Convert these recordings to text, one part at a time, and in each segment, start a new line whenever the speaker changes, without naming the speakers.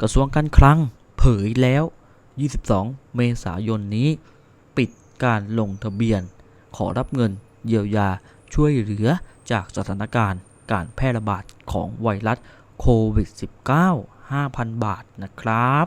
กระทรวงการคลังเผยแล้ว 22 เมษายนนี้ ปิดการลงทะเบียน ขอรับเงินเยียวยาช่วยเหลือจากสถานการณ์การแพร่ระบาดของไวรัสโควิด -19 5,000 บาทนะครับ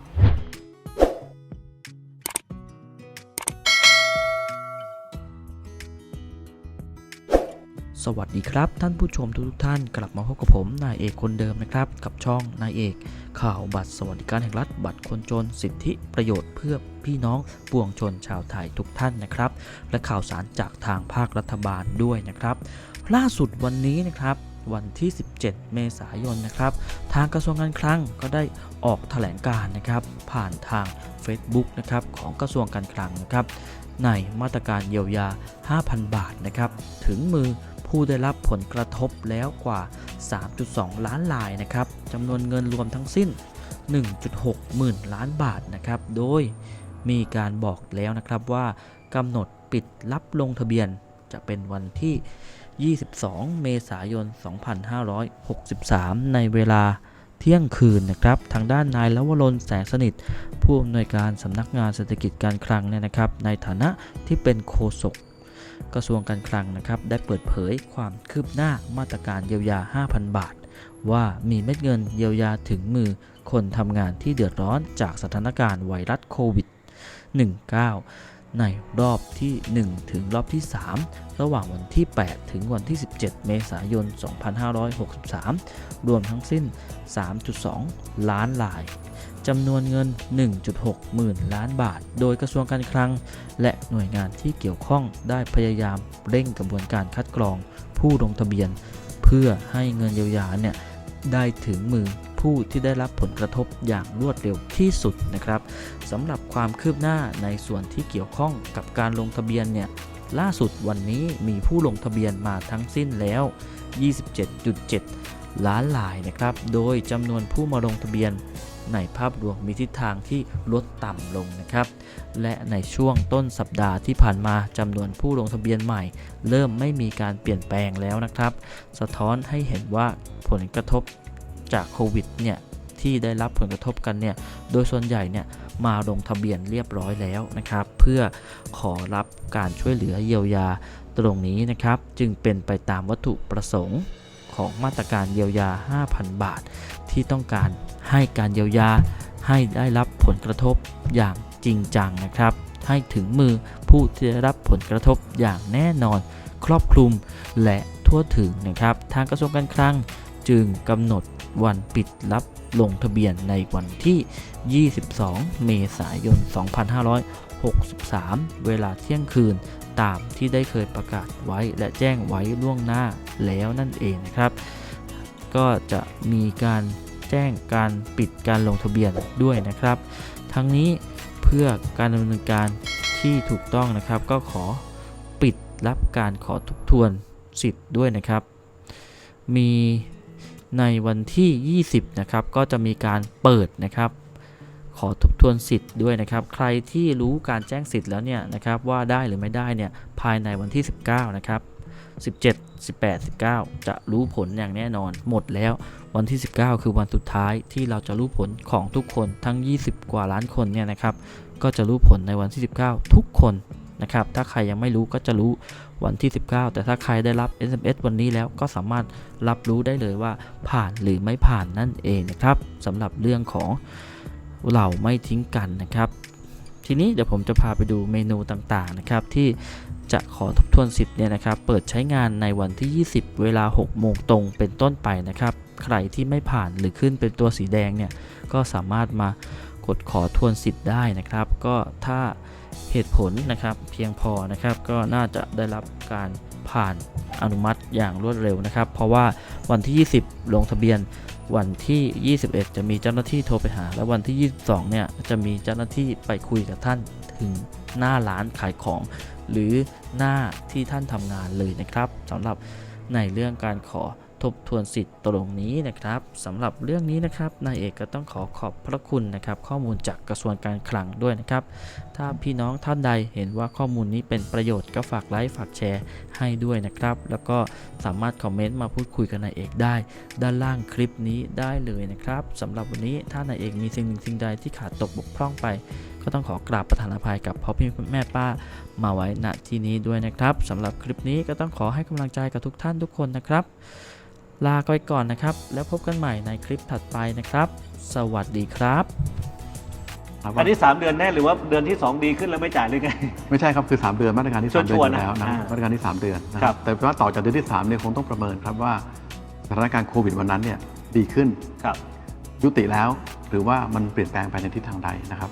สวัสดีครับ ท่านผู้ชมทุกท่านกลับมาพบกับผมนายเอกคนเดิมนะครับ กับช่องนายเอก ข่าวบัตรสวัสดิการแห่งรัฐบัตรคนจนสิทธิประโยชน์เพื่อพี่น้องปวงชนชาวไทยทุกท่านนะครับ และข่าวสารจากทางภาครัฐบาลด้วยนะครับ ล่าสุดวันนี้นะครับวันที่ 17 เมษายนนะครับ ทางกระทรวงการคลังก็ได้ออกแถลงการนะครับ ผ่านทาง Facebook นะครับของกระทรวงการคลังนะครับ ในมาตรการเยียวยา 5,000 บาทนะครับ ถึงมือ ผู้ได้รับผลกระทบแล้วกว่า 3.2 ล้านรายนะครับจำนวนเงินรวมทั้งสิ้น 1.6 หมื่นล้านบาทนะครับ โดยมีการบอกแล้วนะครับว่ากำหนดปิดรับลงทะเบียนจะเป็นวันที่ 22 เมษายน 2563 ในเวลาเที่ยงคืนนะครับ ทางด้านนายลวรนแสงสนิท ผู้อำนวยการสำนักงานเศรษฐกิจการคลังเนี่ยนะครับ ในฐานะที่เป็นโฆษก กระทรวงการคลังนะครับได้เปิดเผยความคืบหน้ามาตรการเยียวยา 5,000 บาท ว่ามีเม็ดเงินเยียวยาถึงมือคนทำงานที่เดือดร้อนจากสถานการณ์ไวรัสโควิด 19 ในรอบที่ 1 ถึงรอบที่ 3 ระหว่างวันที่ 8 ถึงวันที่ 17 เมษายน 2563 รวมทั้งสิ้น 3.2 ล้านลาย จำนวนเงิน 1.6 หมื่นล้านบาท โดยกระทรวงการคลัง และหน่วยงานที่เกี่ยวข้องได้พยายามเร่งกระบวนการคัดกรอง ผู้ลงทะเบียน เพื่อให้เงินเยียวยาเนี่ยได้ถึงมือผู้ที่ได้รับผลกระทบอย่างรวดเร็วที่สุดนะครับสำหรับความคืบหน้าในส่วนที่เกี่ยวข้องกับการลงทะเบียนเนี่ยล่าสุดวันนี้มีผู้ลงทะเบียนมาทั้งสิ้นแล้ว 27.7 ล้านรายนะครับ โดยจำนวนผู้มาลงทะเบียน ในภาพรวมมีทิศทางที่ลดต่ำลงนะครับ และในช่วงต้นสัปดาห์ที่ผ่านมาจำนวนผู้ลงทะเบียนใหม่ เริ่มไม่มีการเปลี่ยนแปลงแล้วนะครับ สะท้อนให้เห็นว่าผลกระทบจากโควิดเนี่ยที่ได้รับผลกระทบกันเนี่ย โดยส่วนใหญ่เนี่ยมาลงทะเบียนเรียบร้อยแล้วนะครับ เพื่อขอรับการช่วยเหลือเยียวยาตรงนี้นะครับ จึงเป็นไปตามวัตถุประสงค์ ของมาตรการเยียวยา 5,000 บาท ที่ต้องการให้การเยียวยาให้ได้รับผลกระทบอย่างจริงจังนะครับ ให้ถึงมือผู้ที่ได้รับผลกระทบอย่างแน่นอน ครอบคลุมและทั่วถึงนะครับ ทางกระทรวงการคลังจึงกำหนดวันปิดรับลงทะเบียนในวันที่ 22 เมษายน 2563 เวลาเที่ยงคืน ตามที่ได้เคยประกาศไว้และแจ้งไว้ล่วงหน้าแล้วนั่นเองนะครับ ก็จะมีการแจ้งการปิดการลงทะเบียนด้วยนะครับ ทั้งนี้เพื่อการดำเนินการที่ถูกต้องนะครับ ก็ขอปิดรับการขอทบทวนสิทธิ์ด้วยนะครับ มีในวันที่ 20 นะครับ ก็จะมีการเปิดนะครับ อทบทวนสิทธิ์ด้วยนะครับ ใครที่รู้การแจ้งสิทธิ์แล้วเนี่ยนะครับว่าได้หรือไม่ได้เนี่ยภายในวันที่ 19 นะครับ 17 18 19 จะรู้ผลอย่างแน่นอน หมดแล้ววันที่ 19 คือวันสุดท้ายที่เราจะรู้ผลของทุกคนทั้ง 20 กว่าล้านคนเนี่ยนะครับ ก็จะรู้ผลในวันที่ 19 ทุกคนนะครับ ถ้าใครยังไม่รู้ก็จะรู้วันที่ 19 แต่ถ้าใครได้รับ SMS วันนี้แล้วก็สามารถรับรู้ได้เลยว่าผ่านหรือไม่ผ่านนั่นเองนะครับสำหรับเรื่องของ เราไม่ทิ้งกันนะครับ ทีนี้เดี๋ยวผมจะพาไปดูเมนูต่างๆนะครับ ที่จะขอทบทวนสิทธิ์เนี่ยนะครับ เปิดใช้งานในวันที่ 20 เวลา 6 โมงตรงเป็นต้นไปนะครับ ใครที่ไม่ผ่านหรือขึ้นเป็นตัวสีแดงเนี่ยก็สามารถมากดขอทวนสิทธิ์ได้นะครับ ก็ถ้าเหตุผลนะครับเพียงพอนะครับ ก็น่าจะได้รับการ ผ่านอนุมัติอย่างรวดเร็วนะครับ เพราะว่าวันที่ 20 ลงทะเบียนวันที่ 21 จะมีเจ้าหน้าที่โทรไปหา และวันที่ 22 เนี่ยจะมีเจ้าหน้าที่ไปคุยกับท่านถึงหน้าร้านขายของ หรือหน้าที่ท่านทำงานเลยนะครับสำหรับในเรื่องการขอ ทบทวนสิทธิ์ตรงนี้นะครับสำหรับเรื่องนี้นะครับนายเอกก็ต้องขอขอบพระคุณนะครับ ข้อมูลจากกระทรวงการคลังด้วยนะครับ ถ้าพี่น้องท่านใดเห็นว่าข้อมูลนี้เป็นประโยชน์ก็ฝากไลค์ฝากแชร์ให้ด้วยนะครับ แล้วก็สามารถคอมเมนต์มาพูดคุยกับนายเอกได้ ด้านล่างคลิปนี้ได้เลยนะครับสำหรับวันนี้ถ้านายเอกมีสิ่งหนึ่งสิ่งใดที่ขาดตกบกพร่องไปก็ต้องขอกราบประธานอภัยกับพ่อพี่แม่ป้ามาไว้ณที่นี้ด้วยนะครับสำหรับคลิปนี้ก็ต้องขอให้กำลังใจกับทุกท่านทุกคนนะครับ ลาไปก่อนนะครับ แล้วพบกันใหม่ในคลิปถัดไปนะครับ สวัสดีครับ
ครับ
อันนี้ 3 เดือนแน่หรือว่าเดือนที่ 2 ดีขึ้นแล้วไม่จ่ายหรือไง
ไม่ใช่ครับคือ 3 เดือนมาตรการที่ 3 เดือน
ชัวร์
อ
ๆ
ยู่แล้วนะ
อ่า
มาตรการที่ 3 เดือนนะค
ครั
รับบแต่ว่าต่อจากเดือนที่3เนี่ยคงต้องประเมินครับว่าสถานการณ์โควิดวันนั้นเนี่ยดีขึ้น
ครับ
ยุติแล้วหรือว่ามันเปลี่ยนแปลงไปในทิศทางใดนะครับ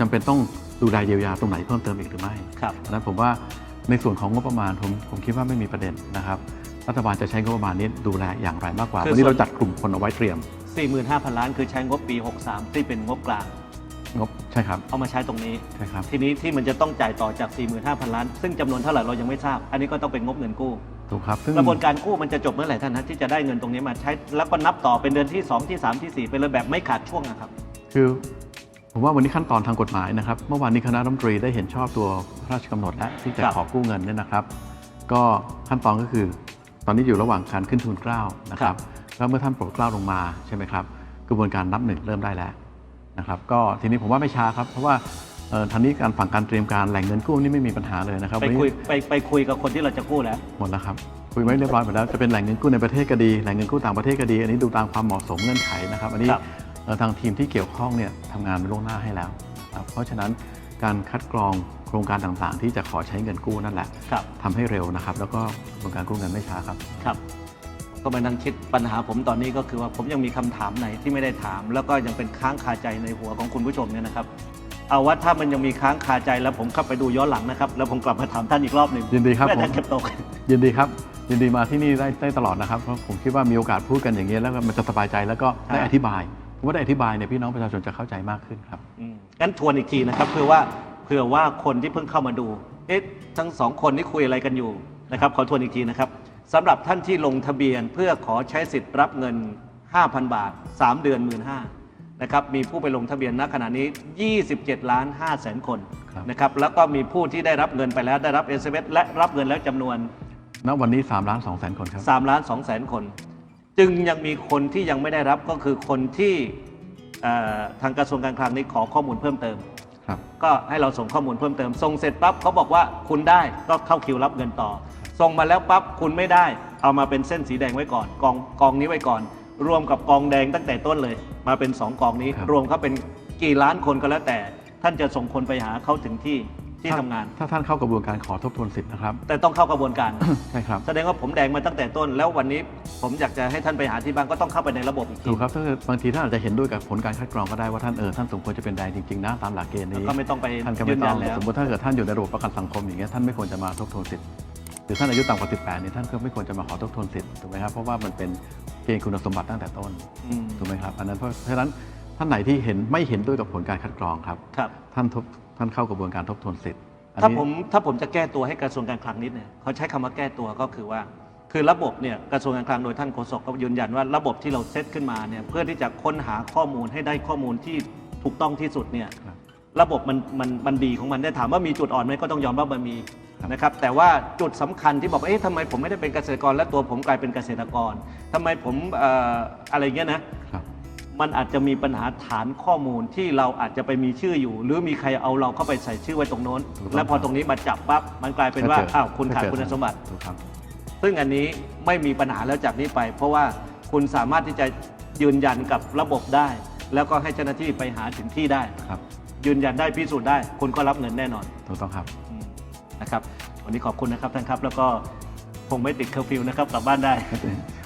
จำเป็นต้องดูแลเยียวยาตรงไหนเพิ่มเติมอีกหรือไม่
ครับ
ดังนั้นผมว่าในส่วนของงบประมาณผมผมคิดว่าไม่มีประเด็นนะครับ รัฐบาลจะใช้งบประมาณนี้ดูแลอย่างไรมากกว่า
คือ
วันนี้
ส่วน
เราจัดกลุ่มคนเอาไว้เตรียม
45,000 ล้านคือใช้งบปี 63 ที่เป็นงบกลาง
งบใช่ครับ
เอามาใช้ตรงนี้
ใช่ครับ
ทีนี้ที่มันจะต้องจ่ายต่อจาก 45,000 ล้าน ซึ่งจำนวนเท่าไหร่เรายังไม่ทราบ อันนี้ก็ต้องเป็นงบเงินกู้
ถูกครับซึ่ง
กระบวนการกู้มันจะจบเมื่อไหร่ท่านนะที่จะได้เงินตรงนี้มาใช้แล้วก็นับต่อเป็นเดือนที่ 2 ที่ 3 ที่4ไปเลยแบบไม่ขาดช่วงนะครับ
คือผมว่าวันนี้ขั้นตอนทางกฎหมายนะครับ เมื่อวานนี้คณะรัฐมนตรีได้เห็นชอบตัวพระราชกำหนดและที่จะ
ครับ
ขอกู้เงินเนี่ยนะครับ ก็ขั้นตอนก็คือ ตอนนี้อยู่ระหว่างการขึ้นทุนเกล้านะครับแล้วเมื่อท่านโปรดเกล้าลงมาใช่ไหมครับกระบวนการนับหนึ่งเริ่มได้แล้วนะครับก็ทีนี้ผมว่าไม่ช้าครับเพราะว่าเอ่อทางนี้การฝั่งการเตรียมการแหล่งเงินกู้นี่ไม่มีปัญหาเลยนะครับ
ไป
วันนี้
คุยไปไปคุยกับคนที่เราจะกู้แล้ว
หมดแล้วครับคุยไว้เรียบร้อยหมดแล้วจะเป็นแหล่งเงินกู้ในประเทศก็ดีแหล่งเงินกู้ต่างประเทศก็ดี อันนี้ดูตามความเหมาะสมเงื่อนไขนะครับ อันนี้
ครับ
เอ่อทางทีมที่เกี่ยวข้องเนี่ยทำงานไปล่วงหน้าให้แล้วครับเพราะฉะนั้นการคัดกรองโค รงการต่างๆ ที่จะขอใช้เงินกู้นั่นแหละ
ครับ
ทำให้เร็วนะครับ แล้วก็กระบวนการกู้เงินไม่ช้าครับ
ครับ ก็มานั่งคิดปัญหาผมตอนนี้ก็คือว่าผมยังมีคำถามไหนที่ไม่ได้ถาม แล้วก็ยังเป็นค้างคาใจในหัวของคุณผู้ชมเนี่ยนะครับ เอาว่าถ้ามันยังมีค้างคาใจแล้วผมเข้าไปดูย้อนหลังนะครับ แล้วผมกลับมาถามท่านอีกรอบหนึ่ง
ยินดีครับ
เพื่อ
ผม
ท่านเก็บตก
ยินดีครับ ยินดีมาที่นี่ได้ได้ตลอดนะครับ เพราะผมคิดว่ามีโอกาสพูดกันอย่างนี้ยแล้วก็มันจะสบายใจแล้วก็ได้
ครับ
อธิบายผมว่าได้อธิบายเนี่ยพี่น้องประชาชนจะเข้าใจมากขึ้นครับ
อืมงั้นทวนอีกทีนะครับเพื่อว่า เผื่อว่าคนที่เพิ่งเข้ามาดู เอ๊ะ ทั้งสองคนนี่คุยอะไรกันอยู่นะครับ ขอทวนอีกทีนะครับสำหรับท่านที่ลงทะเบียนเพื่อขอใช้สิทธิ์รับเงิน 5,000 บาท 3 เดือน 1 5ื่นนะครับ มีผู้ไปลงทะเบียนณขณะนี้ 27 ล้าน5แสนคน
ครับ
นะครับ แล้วก็มีผู้ที่ได้รับเงินไปแล้วได้รับ s อ s และรับเงินแล้วจำนวน
ณ วันนี้3ล้าน2แสนคนครับ
3ล้าน2แสนคน จึงยังมีคนที่ยังไม่ได้รับก็คือคนที่เอ่อทางกระทรวงการคลังนี้ขอข้อมูลเพิ่มเติม
ครับ
ก็ให้เราส่งข้อมูลเพิ่มเติม ส่งเสร็จปั๊บเขาบอกว่าคุณได้ก็เข้าคิวรับเงินต่อ ส่งมาแล้วปั๊บคุณไม่ได้ เอามาเป็นเส้นสีแดงไว้ก่อน กองกองนี้ไว้ก่อน รวมกับกองแดงตั้งแต่ต้นเลย มาเป็น 2 กองนี้
ครับ
รวมเขาเป็นกี่ล้านคนก็แล้วแต่ ท่านจะส่งคนไปหาเขาถึงที่ ที่ทำงาน
ถ้าท่านเข้ากระบวนการขอทบทวนสิทธิ์นะครับ
แต่ต้องเข้ากระบวนการ
ใช่ครับ
แสดงว่าผมแดงมาตั้งแต่ต้น แล้ววันนี้ผมอยากจะให้ท่านไปหาที่บ้านก็ต้องเข้าไปในระบบอีกที
ถูกครับถ้าเกิดบางทีท่านอาจจะเห็นด้วยกับผลการคัดกรองก็ได้ว่าท่านเออท่านสมควรจะเป็นแดงจริงๆนะตามหลักเกณฑ์
แล้ว
นี้
ก็ไม่ต้องไป
ท่านก็
ยื
ไม่
น
ต้
ยั
อนง
แล้ว
สมมติถ้าเกิดท่านอยู่ในระบบประกันสังคมอย่างเงี้ยท่านไม่ควรจะมาทบทวนสิทธิ์หรือท่านอายุต่ำกว่า 18เนี่ยท่านก็ไม่ควรจะมาขอทบทวนสิทธิ์ถูกไหมครับเพราะว่ามันเป็นเกณฑ์คุณสมบัติตั้งแต่ต้น
อืม
ถูกไหมครับอันนั้นเพราะฉะนั้นท่านไหนที่เห็นไม่เห็นด้วยกับผลการคัดกรองครับ
ครับ
ท่าน ทบท่านเข้ากระบวนการทบทวนสิทธิ์อัน
ถ้า
นี้
ผมถ้าผมจะแก้ตัวให้กระทรวงการคลังนิดเนี่ยเขาใช้คำว่าแก้ตัวก็คือว่า คือระบบเนี่ยกระทรวงการคลังโดยท่านโฆษกก็ยืนยันว่าระบบที่เราเซตขึ้นมาเนี่ยเพื่อที่จะค้นหาข้อมูลให้ได้ข้อมูลที่ถูกต้องที่สุดเนี่ย
ครับ
ระบบมันมันมันดีของมันได้ถามว่ามีจุดอ่อนไหมก็ต้องยอมรับว่ามันมี
ครับ
นะครับแต่ว่าจุดสำคัญที่บอกว่าเอ๊ะทำไมผมไม่ได้เป็นเกษตรกร และตัวผมกลายเป็นเกษตรกรทำไมผมเอ่ออะไรเงี้ยนะ
ครับ
มันอาจจะมีปัญหาฐานข้อมูลที่เราอาจจะไปมีชื่ออยู่ หรือมีใครเอาเราเข้าไปใส่ชื่อไว้ตรงโน้น
ถูกต้อง
แล้วพอตรงนี้มาจับปั๊บมันกลายเป็นว่า
ก็จ
อ้าวคุณขาด
ก็เจ
คุณสมบัติ
ถูกครับ
ซึ่งอันนี้ไม่มีปัญหาแล้วจากนี้ไป เพราะว่าคุณสามารถที่จะยืนยันกับระบบได้ แล้วก็ให้เจ้าหน้าที่ไปหาถึงที่ได้
ครับ
ยืนยันได้พิสูจน์ได้ คุณก็รับเงินแน่นอน
ถูกต้องครับ
อืมนะครับวันนี้ขอบคุณนะครับท่านครับ แล้วก็คงไม่ติดเคอร์ฟิวนะครับกลับบ้านได้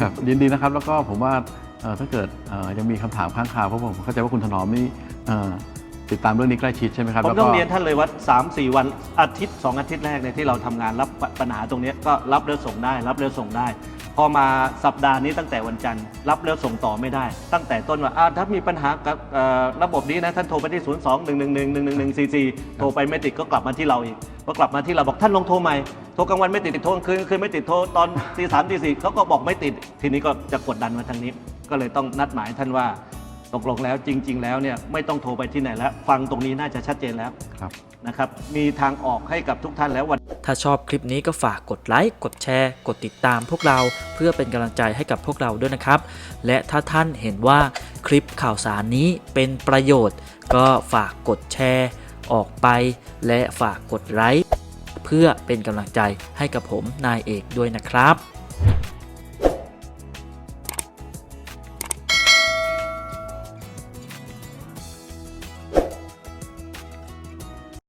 ครับยินดีนะครับแล้วก็ผมว่าเอ่อ ถ้าเกิดเอ่อยังมีคำถามค้างคาเพราะผมเข้าใจว่าคุณถนอมนี่เอ่อติดตามเรื่องนี้ใกล้ชิดใช่ไหมครับ
ผม
แล้ว
ต้
ก็
องเรียนท่านเลยว่า 3 4 วันอาทิตย์ 2 อาทิตย์แรกเนี่ยที่เราทำงานรับปัญหาตรงเนี้ยก็รับแล้วส่งได้ รับแล้วส่งได้ พอมาสัปดาห์นี้ตั้งแต่วันจันทร์รับแล้วส่งต่อไม่ได้ ตั้งแต่ต้นว่าอ่าถ้ามีปัญหากับเอ่อระบบนี้นะท่านโทรไปที่ 0 2 1 1 1 1 1 1 4 4 โทรไปไม่ติดก็กลับมาที่เราอีกพอกลับมาที่เราบอกท่านลองโทรใหม่โทรกลางวันไม่ติดโทรกลางคืนกลางคืนไม่ติดโทรตอนตีสามตีสี่เขาก็บอกไม่ติดทีนี้ก็จะกดดันมาทางนี้ ก็เลยต้องนัดหมายท่านว่าตกลงแล้วจริง ๆ แล้วเนี่ยไม่ต้องโทรไปที่ไหนแล้ว ฟังตรงนี้น่าจะชัดเจนแล้ว
ครับ
นะครับ มีทางออกให้กับทุกท่านแล้ววัน
ถ้าชอบคลิปนี้ก็ฝากกดไลค์ กดแชร์ กดติดตามพวกเราเพื่อเป็นกำลังใจให้กับพวกเราด้วยนะครับ และถ้าท่านเห็นว่าคลิปข่าวสารนี้เป็นประโยชน์ ก็ฝากกดแชร์ออกไป และฝากกดไลค์เพื่อเป็นกำลังใจให้กับผมนายเอกด้วยนะครับ